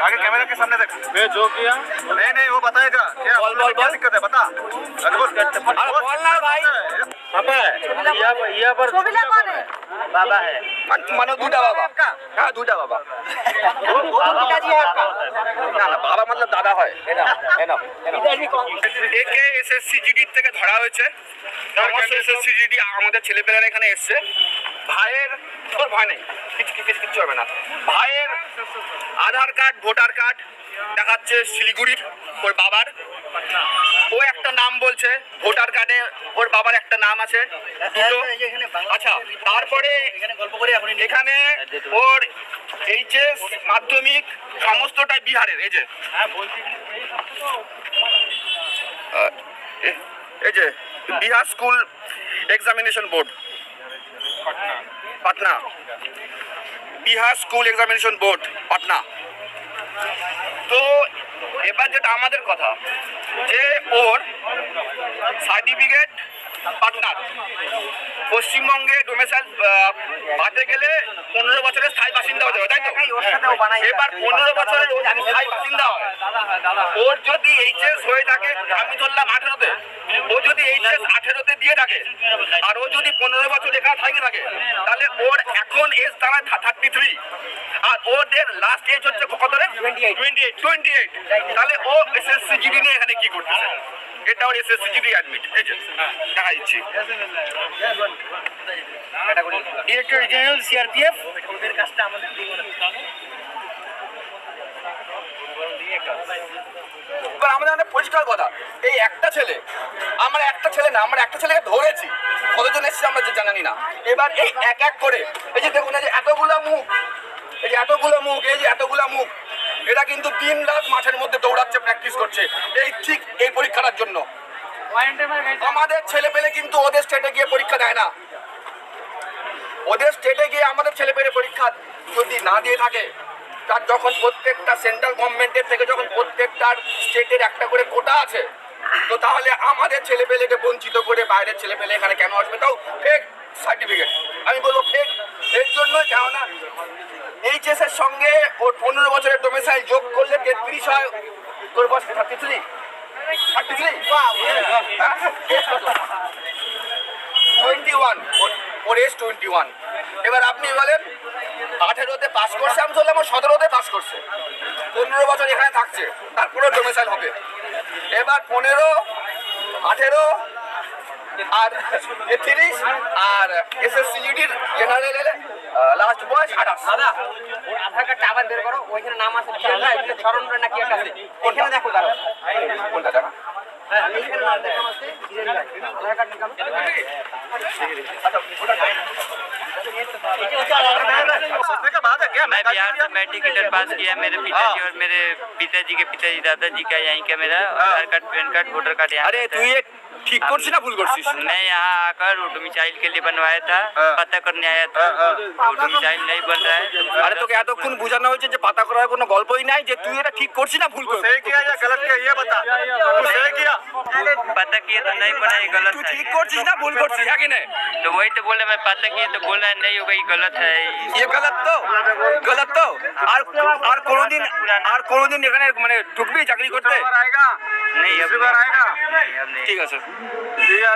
आगे कैमरे के सामने देख मैं जो किया नहीं नहीं वो बताएगा क्या बोल, बोल, क्या बोल। दिक्कत है बता अरे बोल। अरे बोल ना भाई पापा है यहाँ पर यहाँ पर ছবিটা করে बाबा है মানে দুটা বাবা হ্যাঁ দুটা বাবা না না বাবা মতলব দাদা হয় এনা এনা একে এসএসসি জিডি থেকে ধরা হয়েছে সমস্ত এসএসসি জিডি আমাদের ছেলেপেলেরা এখানে এসছে ভাইয়ের, তোর ভয় নেই। কিছু কিছু কিছু হবে না। ভাইয়ের আধার কার্ড, ভোটার কার্ড দেখাচ্ছে শিলিগুড়ির ওর বাবার। ও একটা নাম বলছে, ভোটার কার্ডে ওর বাবার একটা নাম আছে, দুটো। আচ্ছা তারপরে এখানে ওর এইচএস, মাধ্যমিক, সমস্তটাই বিহারের, এই যে। এই যে, Bihar school examination board. Patna. Bihar school examination board Patna. তো এবার যেটা আমাদের কথা যে ওর সার্টিফিকেট পাটনার। পশ্চিমবঙ্গে ডোমেসাইল পাতে গেলে পনেরো বছরের স্থায়ী বাসিন্দা হতে হবে তাই তো? এবার পনেরো বছরের স্থায়ী বাসিন্দা হয় ওর যদি এইচএস হয়ে থাকে আমি ধরলাম আঠেরোতে। ও যদি এইচএস আঠেরোতে দিয়ে থাকে আর ও যদি পনেরো বছর এখানে থাকে থাকে তাহলে ওর এখন এজ দাঁড়ায় থার্টি থ্রি আর ওদের লাস্ট এজ হচ্ছে কত রে? টোয়েন্টি এইট তাহলে ও এসএসসি জিডি নিয়ে এখানে কি করতেছে? এটা ওর এসএসসি জিডি অ্যাডমিট এই যে দেখা দিচ্ছি ডিরেক্টর জেনারেল সিআরপিএফ এবার আমাদের অনেক পরিষ্কার কথা, এই একটা ছেলে, আমরা একটা ছেলে না, আমরা একটা ছেলেকে ধরেছি, কতজন এসেছে আমরা যে জানি না। এবার এই এক এক করে, এই যে দেখুন, এই যে এতগুলা মুখ, এই যে এতগুলো মুখ, এই যে এতগুলা মুখ, এরা কিন্তু দিন রাত মাঠের মধ্যে দৌড়াচ্ছে প্র্যাকটিস করছে, এই ঠিক এই পরীক্ষাটার জন্য। আমাদের ছেলে পেলে কিন্তু ওদের স্টেটে গিয়ে পরীক্ষা দেয় না। ওদের স্টেটে গিয়ে আমাদের ছেলে পেলে পরীক্ষা যদি না দিয়ে থাকে তার যখন প্রত্যেকটা সেন্ট্রাল গভর্নমেন্টের থেকে যখন প্রত্যেকটার স্টেটের একটা করে কোটা আছে, তো তাহলে আমাদের ছেলে পেলেকে বঞ্চিত করে বাইরের ছেলে পেলে এখানে কেন আসবে? তাও ফেক সার্টিফিকেট আমি বলব ফেক এর জন্য কেননা এইচএস এর সঙ্গে ওর পনেরো বছরের ডোমেসাইল যোগ করলে তেত্রিশ হয়। তোর বয়স thirty three thirty three twenty one ওর এজ টোয়েন্টি ওয়ান এবার আপনি বলেন আঠেরোতে পাস করছে আমি বললাম ও সতেরোতে পাস করছে। পনেরো বছর এখানে থাকছে। তারপরে ডোমেসাইল হবে। এবার পনেরো আঠেরো আর তিরিশ আর এস এস সিজিডির জেনারেল লাস্ট বয়স আঠাশ। দাদা ওর আধার কার্ডটা আবার বের করো ওইখানে নাম আছে স্মরণ করে নাকি একটা আছে? ওখানে দেখো দাদা। কোনটা দেখা? হ্যাঁ আধার কার্ড मैं बिहार से मैट्रिक इंटर पास किया मेरे हाँ। पिताजी और मेरे पिताजी के पिताजी दादाजी का यहीं का मेरा हाँ। Aadhaar card PAN card voter card यहाँ अरे तू ये था। এ ঠিক করছিস না ভুল করছিস मैं यहाँ आकर वो डोमिसाइल के लिए बनवाया था हाँ। पता करने आया था हाँ, वो डोमिसाइल नहीं बन रहा है तो আরে তোকে এতক্ষণ বোঝানো হয়েছে যে পাতা করার কোনো গল্পই নাই যে তুই এটা ঠিক করছিস না ভুল করছিস सही किया या गलत किया ये बता तू सही किया पता किया तो नहीं बना ये गलत তুই है ঠিক করছিস না ভুল করছিস হ্যাঁ কি না तो वही तो बोले मैं पता किया तो बोल रहा है नहीं होगा ये गलत है ये गलत तो गलत तो আর আর কোনোদিন আর কোনোদিন এখানে মানে ঢুকবি চাকরি করতে दूसरी बार आएगा नहीं अब दूसरी बार आएगा नहीं अब नहीं ঠিক আছে Día